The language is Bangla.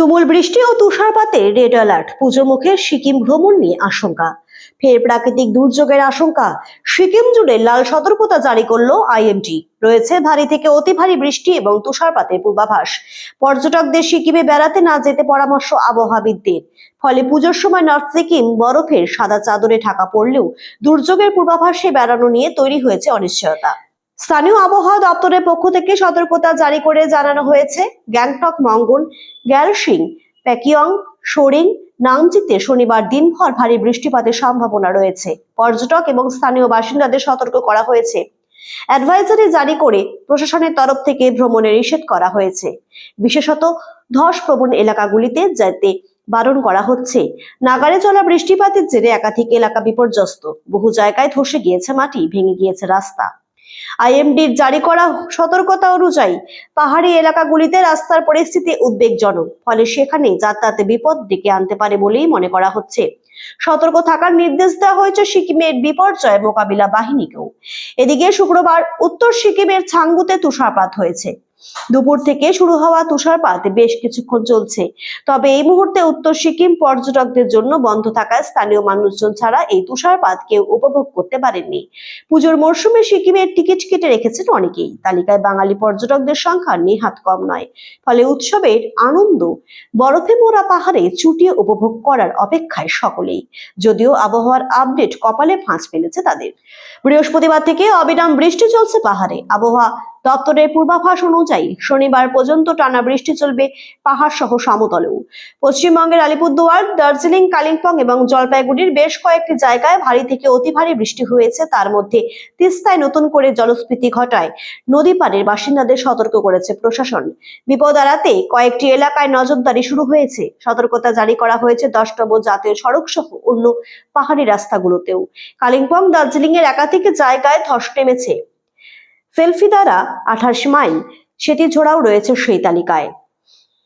তুমুল বৃষ্টি ও তুষারপাতে রেড অ্যালার্ট পুজো মুখে সিকিম ভ্রমণ নিয়ে আশঙ্কা। ফের প্রাকৃতিক দুর্যোগের আশঙ্কা, সিকিম জুড়ে লাল সতর্কতা জারি করল আইএমডি রয়েছে ভারী থেকে অতি ভারী বৃষ্টি এবং তুষারপাতের পূর্বাভাস। পর্যটকদের সিকিমে বেড়াতে না যেতে পরামর্শ আবহাওয়াবিদদের। ফলে পুজোর সময় নর্থ সিকিম বরফের সাদা চাদরে ঢাকা পড়লেও দুর্যোগের পূর্বাভাসে বেড়ানো নিয়ে তৈরি হয়েছে অনিশ্চয়তা। স্থানীয় আবহাওয়া দপ্তরের পক্ষ থেকে সতর্কতা জারি করে জানানো হয়েছে গ্যাংটক মঙ্গন গ্যালসিং প্যাকিয়ং, সোরিং নামচিতে শনিবার দিনভর ভারী বৃষ্টিপাতের সম্ভাবনা রয়েছে। পর্যটক এবং স্থানীয় বাসিন্দাদের সতর্ক করা হয়েছে। অ্যাডভাইজারি জারি করে প্রশাসনের তরফ থেকে ভ্রমণে নিষেধ করা হয়েছে। বিশেষত ধস প্রবণ এলাকাগুলিতে যাতে বারণ করা হচ্ছে। নাগারে চলা বৃষ্টিপাতের জেরে একাধিক এলাকা বিপর্যস্ত। বহু জায়গায় ধসে গিয়েছে মাটি, ভেঙে গিয়েছে রাস্তা। আইএমডির জারি করা সতর্কতা অনুযায়ী পাহাড়ি এলাকাগুলিতে রাস্তার পরিস্থিতি উদ্বেগজনক, ফলে সেখানে যাতায়াতে বিপদ ডেকে আনতে পারে বলেই মনে করা হচ্ছে। সতর্ক থাকার নির্দেশ দেওয়া হয়েছে সিকিমের বিপর্যয় মোকাবিলা বাহিনীকেও। এদিকে শুক্রবার উত্তর সিকিমের ছাঙ্গুতে তুষারপাত হয়েছে। দুপুর থেকে শুরু হওয়া তুষারপাত বেশ কিছুক্ষণ চলছে। তবে এই মুহূর্তে উত্তর সিকিম পর্যটকদের জন্য বন্ধ থাকায় স্থানীয় মানুষজন ছাড়া এই তুষারপাত কেউ উপভোগ করতে পারেননি। পুজোর মরশুমে সিকিমের টিকিট কেটে রেখেছেন অনেকেই। তালিকায় বাঙালি পর্যটকদের সংখ্যা নেহাত কম নয়। ফলে উৎসবের আনন্দ বরফে মোড়া পাহাড়ে চুটিয়ে উপভোগ করার অপেক্ষায় সকলেই। যদিও আবহাওয়ার আপডেট কপালে ফাঁস ফেলেছে তাদের। বৃহস্পতিবার থেকে অবিরাম বৃষ্টি চলছে পাহাড়ে। আবহাওয়া দপ্তরের পূর্বাভাস অনুযায়ী শনিবার পর্যন্ত টানা বৃষ্টি চলবে পাহাড় সহ সমতলেও। পশ্চিমবঙ্গের আলিপুরদুয়ার, দার্জিলিং, কালিম্পং এবং জলপাইগুড়ির বেশ কয়েকটি জায়গায় ভারী থেকে অতি ভারী বৃষ্টি হয়েছে। তার মধ্যে তিস্তায় নতুন করে জলস্ফীতি ঘটায়। নদী পাড়ের বাসিন্দাদের সতর্ক করেছে প্রশাসন। বিপদ এড়াতে কয়েকটি এলাকায় নজরদারি শুরু হয়েছে। সতর্কতা জারি করা হয়েছে দশ নম্বর জাতীয় সড়ক সহ অন্য পাহাড়ি রাস্তাগুলোতেও। কালিম্পং দার্জিলিং এর একাধিক জায়গায় ধস নেমেছে। সেলফি দ্বারা আঠাশ মাইল সেটি ছোড়াও রয়েছে সেই তালিকায়।